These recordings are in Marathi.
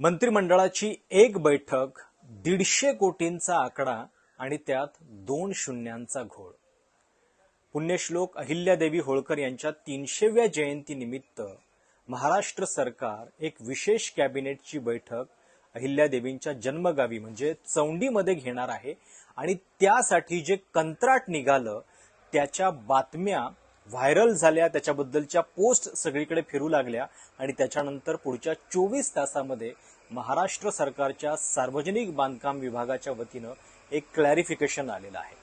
मंत्रिमंडळाची एक बैठक दीडशे कोटींचा आकडा आणि त्यात दोन शून्यांचा घोळ. पुण्यश्लोक अहिल्यादेवी होळकर यांच्या तीनशेव्या जयंतीनिमित्त महाराष्ट्र सरकार एक विशेष कॅबिनेटची बैठक अहिल्यादेवींच्या जन्मगावी म्हणजे चौंडीमध्ये घेणार आहे. आणि त्यासाठी जे कंत्राट निघालं त्याच्या बातम्या व्हायरल झाल्या त्याच्याबद्दलच्या पोस्ट सगळीकडे फिरू लागल्या आणि त्याच्यानंतर पुढच्या चोवीस तासामध्ये महाराष्ट्र सरकारच्या सार्वजनिक बांधकाम विभागाच्या वतीनं एक क्लॅरिफिकेशन आलेलं आहे.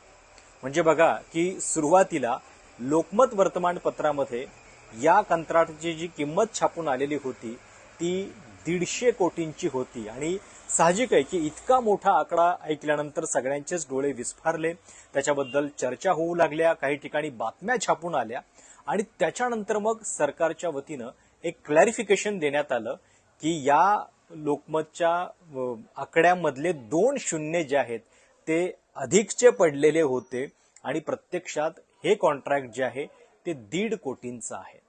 म्हणजे बघा की सुरुवातीला लोकमत वर्तमानपत्रामध्ये या कंत्राटाची जी किंमत छापून आलेली होती ती दीडशे कोटींची होती आणि साहजिक आहे की इतका मोठा आकडा ऐकल्यानंतर सगळ्यांचेच डोळे विस्फारले. त्याच्याबद्दल चर्चा होऊ लागल्या काही ठिकाणी बातम्या छापून आल्या आणि त्याच्यानंतर मग सरकारच्या वतीनं एक क्लॅरिफिकेशन देण्यात आलं की या लोकमतच्या आकड्यामधले दोन शून्य जे आहेत ते अधिकचे पडलेले होते आणि प्रत्यक्षात हे कॉन्ट्रॅक्ट जे आहे ते दीड कोटींचं आहे.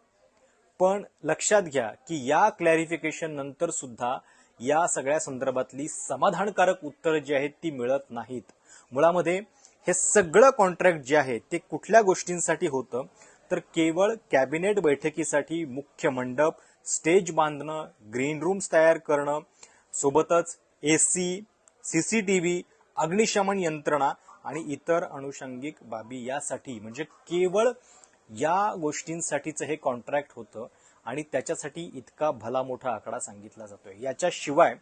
पण लक्षात घ्या की या क्लॅरिफिकेशन नंतर सुद्धा या सगळ्या संदर्भातली समाधानकारक उत्तरं जी आहेत ती मिळत नाहीत. मुळामध्ये हे सगळं कॉन्ट्रॅक्ट जे आहे ते कुठल्या गोष्टींसाठी होतं? तर केवळ कॅबिनेट बैठकीसाठी मुख्य मंडप स्टेज बांधणं ग्रीन रूम्स तयार करणं सोबतच एसी सीसीटीव्ही अग्निशमन यंत्रणा आणि इतर अनुषंगिक बाबी यासाठी. म्हणजे केवळ या गोष्टींसाठीचं हे कॉन्ट्रॅक्ट होतं. आणि त्याच्यासाठी इतका भला मोठा आकडा सांगितला जातोय. याच्याशिवाय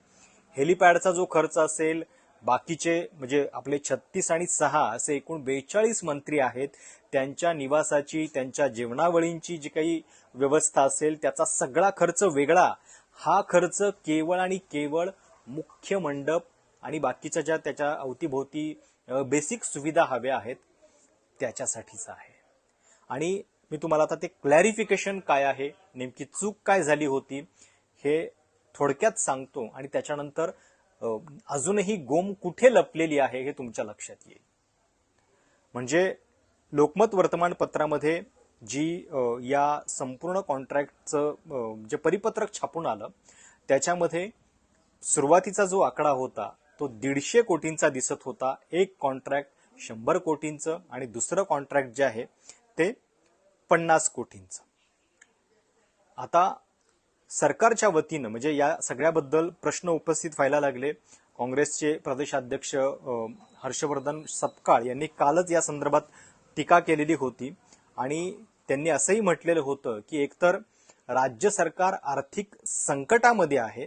हेलिपॅडचा जो खर्च असेल बाकीचे म्हणजे आपले छत्तीस आणि सहा असे एकूण बेचाळीस मंत्री आहेत त्यांच्या निवासाची त्यांच्या जेवणावळींची जी काही व्यवस्था असेल त्याचा सगळा खर्च वेगळा. हा खर्च केवळ आणि केवळ मुख्य मंडप आणि बाकीच्या ज्या त्याच्या अवतीभोवती बेसिक सुविधा हव्या आहेत त्याच्यासाठीचा आहे. आणि मी तुम्हाला आता ते क्लॅरिफिकेशन काय आहे नेमकी चूक काय झाली होती हे थोडक्यात सांगतो आणि त्याच्यानंतर अजूनही गोम कुठे लपलेली आहे हे तुमच्या लक्षात येईल. म्हणजे लोकमत वर्तमानपत्रामध्ये जी या संपूर्ण कॉन्ट्रॅक्टचं जे परिपत्रक छापून आलं त्याच्यामध्ये सुरुवातीचा जो आकडा होता तो दीडशे कोटींचा दिसत होता. एक कॉन्ट्रॅक्ट शंभर कोटींचं आणि दुसरं कॉन्ट्रॅक्ट जे आहे ते पन्नास कोटींचं. आता सरकारच्या वतीनं म्हणजे या सगळ्याबद्दल प्रश्न उपस्थित व्हायला लागले. काँग्रेसचे प्रदेशाध्यक्ष हर्षवर्धन सपकाळ यांनी कालच या संदर्भात टीका केलेली होती. आणि त्यांनी असंही म्हटलेलं होतं की एकतर राज्य सरकार आर्थिक संकटामध्ये आहे.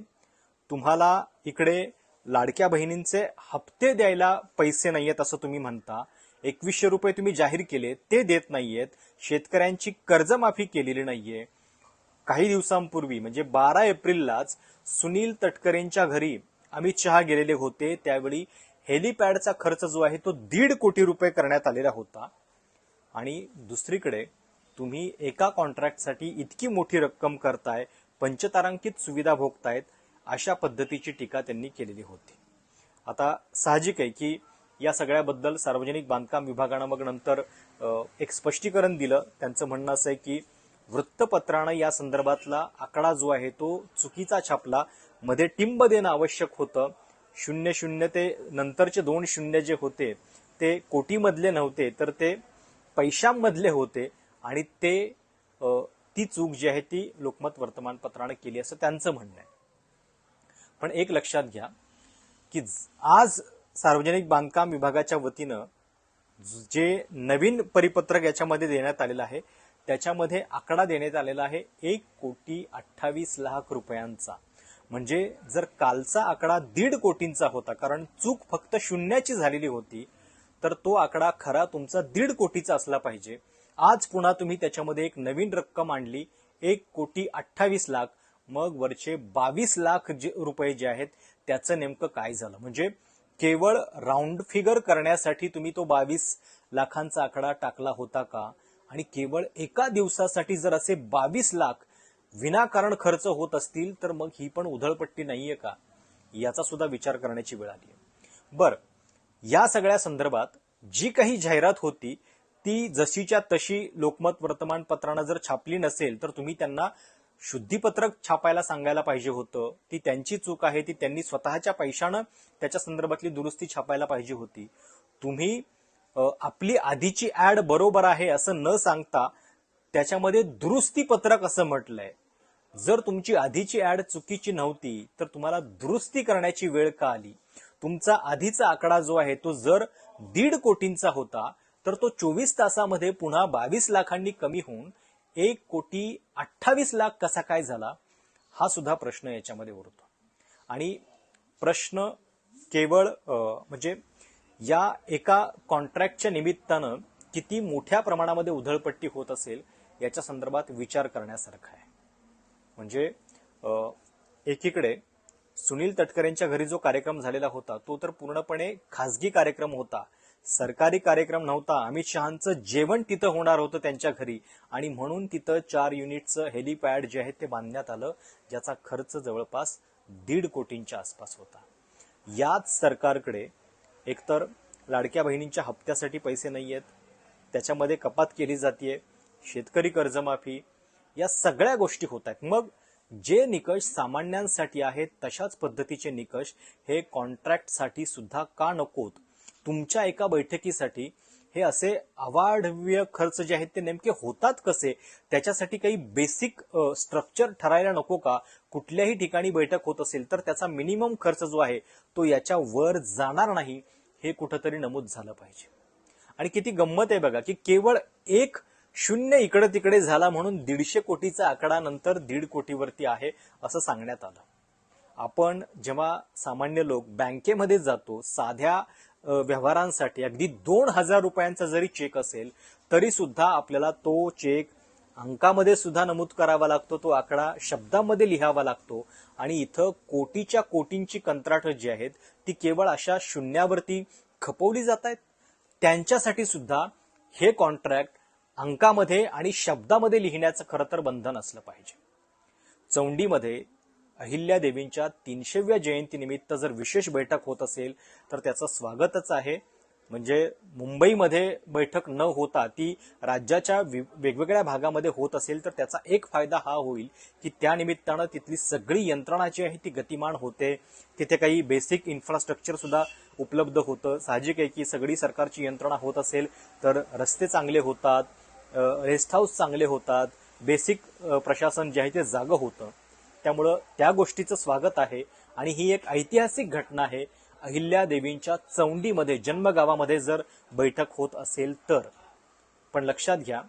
तुम्हाला इकडे लाडक्या बहिणींचे हप्ते द्यायला पैसे नाहीयेत असं तुम्ही म्हणता. एकवीसशे रुपये तुम्ही जाहीर केले ते देत नाहीयेत. शेतकऱ्यांची कर्जमाफी केलेली नाहीये. काही दिवसांपूर्वी म्हणजे बारा एप्रिललाच सुनील तटकरेंच्या घरी अमित शहा गेलेले होते. त्यावेळी हेलिपॅडचा खर्च जो आहे तो दीड कोटी रुपये करण्यात आलेला होता. आणि दुसरीकडे तुम्ही एका कॉन्ट्रॅक्टसाठी इतकी मोठी रक्कम करताय पंचतारांकित सुविधा भोगतायत अशा पद्धतीची टीका त्यांनी केलेली होती. आता साहजिक आहे की या सगळ्याबद्दल सार्वजनिक बांधकाम विभागानं मग नंतर एक स्पष्टीकरण दिलं. त्यांचं म्हणणं असं आहे की वृत्तपत्रानं या संदर्भातला आकडा जो आहे तो चुकीचा छापला. मध्ये टिंब देणं आवश्यक होतं. शून्य शून्य ते नंतरचे दोन शून्य जे होते ते कोटीमधले नव्हते तर ते पैशांमधले होते. आणि ते ती चूक जी आहे ती लोकमत वर्तमानपत्रानं केली असं त्यांचं म्हणणं आहे. पण एक लक्षात घ्या की आज सार्वजनिक बांधकाम विभागाच्या वतीनं जे नवीन परिपत्रक याच्यामध्ये देण्यात आलेलं आहे त्याच्यामध्ये आकडा देण्यात आलेला आहे एक कोटी अठ्ठावीस लाख रुपयांचा. म्हणजे जर कालचा आकडा दीड कोटींचा होता कारण चूक फक्त शून्याची झालेली होती तर तो आकडा खरा तुमचा दीड कोटीचा असला पाहिजे. आज पुन्हा तुम्ही त्याच्यामध्ये एक नवीन रक्कम आणली एक कोटी अठ्ठावीस लाख. मग वरचे बावीस लाख जे रुपये जे आहेत त्याचं नेमकं काय झालं? म्हणजे केवळ राऊंड फिगर करण्यासाठी तुम्ही तो बावीस लाखांचा आकडा टाकला होता का? आणि केवळ एका दिवसासाठी जर असे बावीस लाख विनाकारण खर्च होत असतील तर मग ही पण उधळपट्टी नाहीये का? याचा सुद्धा विचार करण्याची वेळ आली आहे बर या सगळ्या संदर्भात जी काही जाहिरात होती ती जशीच्या तशी लोकमत वर्तमानपत्रानं जर छापली नसेल तर तुम्ही त्यांना शुद्धीपत्रक छापायला सांगायला पाहिजे होतं. ती त्यांची चूक आहे ती त्यांनी स्वतःच्या पैशानं त्याच्या संदर्भातली दुरुस्ती छापायला पाहिजे होती. तुम्ही आपली आधीची ऍड बरोबर आहे असं न सांगता त्याच्यामध्ये दुरुस्ती पत्रक असं म्हटलंय. जर तुमची आधीची ऍड चुकीची नव्हती तर तुम्हाला दुरुस्ती करण्याची वेळ का आली? तुमचा आधीचा आकडा जो आहे तो जर दीड कोटींचा होता तर तो चोवीस तासामध्ये पुन्हा बावीस लाखांनी कमी होऊन एक कोटी अठ्ठावीस लाख कसा काय झाला हा सुद्धा प्रश्न याच्यामध्ये उरतो. आणि प्रश्न केवळ म्हणजे या एका कॉन्ट्रॅक्टच्या निमित्तानं किती मोठ्या प्रमाणामध्ये उधळपट्टी होत असेल याच्या संदर्भात विचार करण्यासारखा आहे. म्हणजे एकीकडे सुनील तटकरेंच्या घरी जो कार्यक्रम झालेला होता तो तर पूर्णपणे खासगी कार्यक्रम होता सरकारी कार्यक्रम नव्हता. अमित शहांचं जेवण तिथं होणार होतं त्यांच्या घरी. आणि म्हणून तिथं चार युनिटचं हेलिपॅड जे आहे ते बांधण्यात आलं ज्याचा खर्च जवळपास दीड कोटींच्या आसपास होता. याच सरकारकडे एकतर लाडक्या बहिणींच्या हप्त्यासाठी पैसे नाही आहेत त्याच्यामध्ये कपात केली जाते शेतकरी कर्जमाफी या सगळ्या गोष्टी होत आहेत. मग जे निकष सामान्यांसाठी आहेत तशाच पद्धतीचे निकष हे कॉन्ट्रॅक्टसाठी सुद्धा का नकोत? तुमच्या एका बैठकीसाठी हे असे अवाढव्य खर्च जे आहेत ते नेमके होतात कसे? त्याच्यासाठी काही बेसिक स्ट्रक्चर ठरायला नको का? कुठल्याही ठिकाणी बैठक होत असेल तर त्याचा मिनिमम खर्च जो आहे तो याच्या वर जाणार नाही हे कुठंतरी नमूद झालं पाहिजे. आणि किती गंमत आहे बघा की केवळ एक शून्य इकडे तिकडे झाला म्हणून दीडशे कोटीचा आकडा नंतर दीड कोटीवरती आहे असं सांगण्यात आलं. आपण जेव्हा सामान्य लोक बँकेमध्ये जातो साध्या व्यवहारांसाठी अगदी दोन हजार रुपयांचा जरी चेक असेल तरी सुद्धा आपल्याला तो चेक अंकामध्ये सुद्धा नमूद करावा लागतो तो आकडा शब्दामध्ये लिहावा लागतो. आणि इथं कोटीच्या कोटींची कंत्राट जी आहेत ती केवळ अशा शून्यावरती खपवली जात आहेत. त्यांच्यासाठी सुद्धा हे कॉन्ट्रॅक्ट अंकामध्ये आणि शब्दामध्ये लिहिण्याचं खरं तर बंधन असलं पाहिजे. चौंडीमध्ये अहिल्या देवींच्या तीनशेव्या जयंतीनिमित्त जर विशेष बैठक होत असेल तर त्याचं स्वागतच आहे. म्हणजे मुंबईमध्ये बैठक न होता ती राज्याच्या वि- वेगवेगळ्या भागामध्ये होत असेल तर त्याचा एक फायदा हा होईल की त्यानिमित्तानं तिथली सगळी यंत्रणा जी आहे ती गतिमान होते. तिथे काही बेसिक इन्फ्रास्ट्रक्चर सुद्धा उपलब्ध होतं. साहजिक आहे की सगळी सरकारची यंत्रणा होत असेल तर रस्ते चांगले होतात रेस्ट हाऊस चांगले होतात बेसिक प्रशासन जे आहे ते जागं होतं. त्यामुळं त्या गोष्टीचं स्वागत आहे. आणि ही एक ऐतिहासिक घटना आहे. अहिल्या देवींच्या चौंडीमध्ये जन्मगावामध्ये जर बैठक होत असेल तर. पण लक्षात घ्या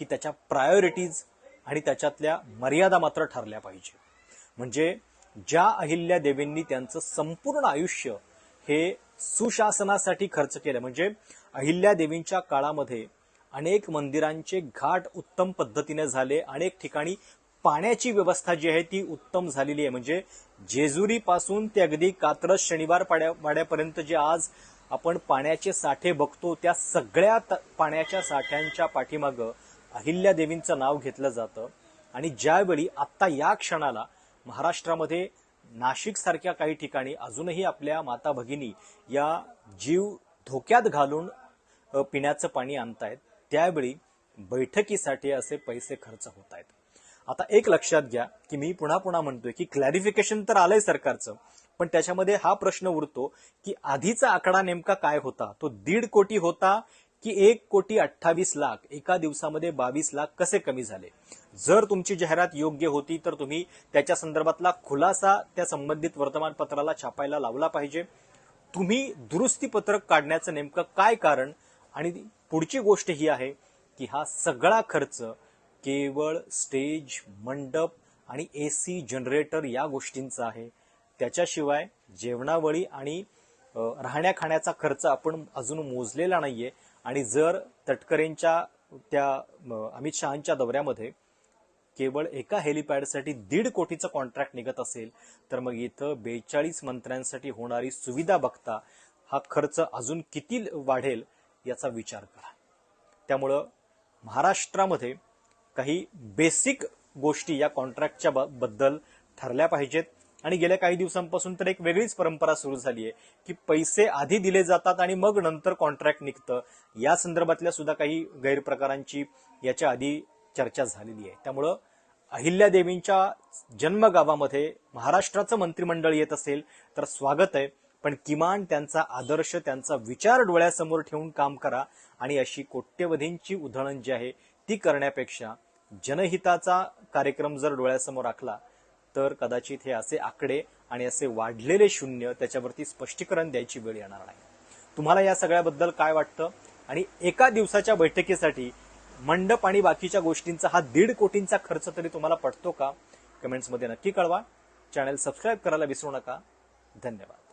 की त्याच्या प्रायोरिटीज आणि त्याच्यातल्या मर्यादा मात्र ठरल्या पाहिजे. म्हणजे ज्या अहिल्या देवींनी त्यांचं संपूर्ण आयुष्य हे सुशासनासाठी खर्च केलं म्हणजे अहिल्या देवींच्या काळामध्ये अनेक मंदिरांचे घाट उत्तम पद्धतीने झाले अनेक ठिकाणी पाण्याची व्यवस्था जी आहे ती उत्तम झालेली आहे. म्हणजे जेजुरी पासून ते अगदी कात्रज शनिवार पाड्या वाड्यापर्यंत जे आज आपण पाण्याचे साठे बघतो त्या सगळ्या पाण्याच्या साठ्यांच्या पाठीमागं अहिल्या देवींचं नाव घेतलं जातं. आणि ज्यावेळी आत्ता या क्षणाला महाराष्ट्रामध्ये नाशिक सारख्या काही ठिकाणी अजूनही आपल्या माता भगिनी या जीव धोक्यात घालून पिण्याचं पाणी आणतायत त्यावेळी बैठकीसाठी असे पैसे खर्च होत आहेत आता एक लक्षात घ्या की मी पुन्हा पुन्हा म्हणतोय की क्लॅरिफिकेशन तर आलंय सरकारचं पण त्याच्यामध्ये हा प्रश्न उरतो की आधीचा आकडा नेमका काय होता? तो दीड कोटी होता की एक कोटी अठ्ठावीस लाख? एका दिवसामध्ये बावीस लाख कसे कमी झाले? जर तुमची जाहिरात योग्य होती तर तुम्ही त्याच्या संदर्भातला खुलासा त्या संबंधित वर्तमानपत्राला छापायला लावला पाहिजे. तुम्ही दुरुस्ती पत्रक काढण्याचं नेमकं काय कारण? आणि पुढची गोष्ट ही आहे की हा सगळा खर्च केवळ स्टेज मंडप आणि ए सी जनरेटर या गोष्टींचा आहे. त्याच्याशिवाय जेवणावळी आणि राहण्या खाण्याचा खर्च आपण अजून मोजलेला नाहीये. आणि जर तटकरेंच्या त्या अमित शहांच्या दौऱ्यामध्ये केवळ एका हेलिपॅडसाठी दीड कोटीचं कॉन्ट्रॅक्ट निघत असेल तर मग इथं बेचाळीस मंत्र्यांसाठी होणारी सुविधा बघता हा खर्च अजून किती वाढेल याचा विचार करा. त्यामुळं महाराष्ट्रामध्ये काही बेसिक गोष्टी या कॉन्ट्रॅक्टच्या ब- बद्दल ठरल्या पाहिजेत. आणि गेल्या काही दिवसांपासून तर एक वेगळीच परंपरा सुरू झाली आहे की पैसे आधी दिले जातात आणि मग नंतर कॉन्ट्रॅक्ट निघतं. या संदर्भातल्या सुद्धा काही गैरप्रकारांची याच्या आधी चर्चा झालेली आहे. त्यामुळं अहिल्यादेवींच्या जन्मगावामध्ये महाराष्ट्राचं मंत्रिमंडळ येत असेल तर स्वागत आहे. पण किमान त्यांचा आदर्श त्यांचा विचार डोळ्यासमोर ठेवून काम करा आणि अशी कोट्यवधींची उधळण जी आहे ती करण्यापेक्षा जनहिताचा कार्यक्रम जर डोळ्यासमोर आखला तर कदाचित हे असे आकडे आणि असे वाढलेले शून्य त्याच्यावरती स्पष्टीकरण द्यायची वेळ येणार नाही. तुम्हाला या सगळ्याबद्दल काय वाटतं? आणि एका दिवसाच्या बैठकीसाठी मंडप आणि बाकीच्या गोष्टींचा हा दीड कोटींचा खर्च तरी तुम्हाला पडतो का? कमेंट्समध्ये नक्की कळवा. चॅनल सबस्क्राईब करायला विसरू नका. धन्यवाद.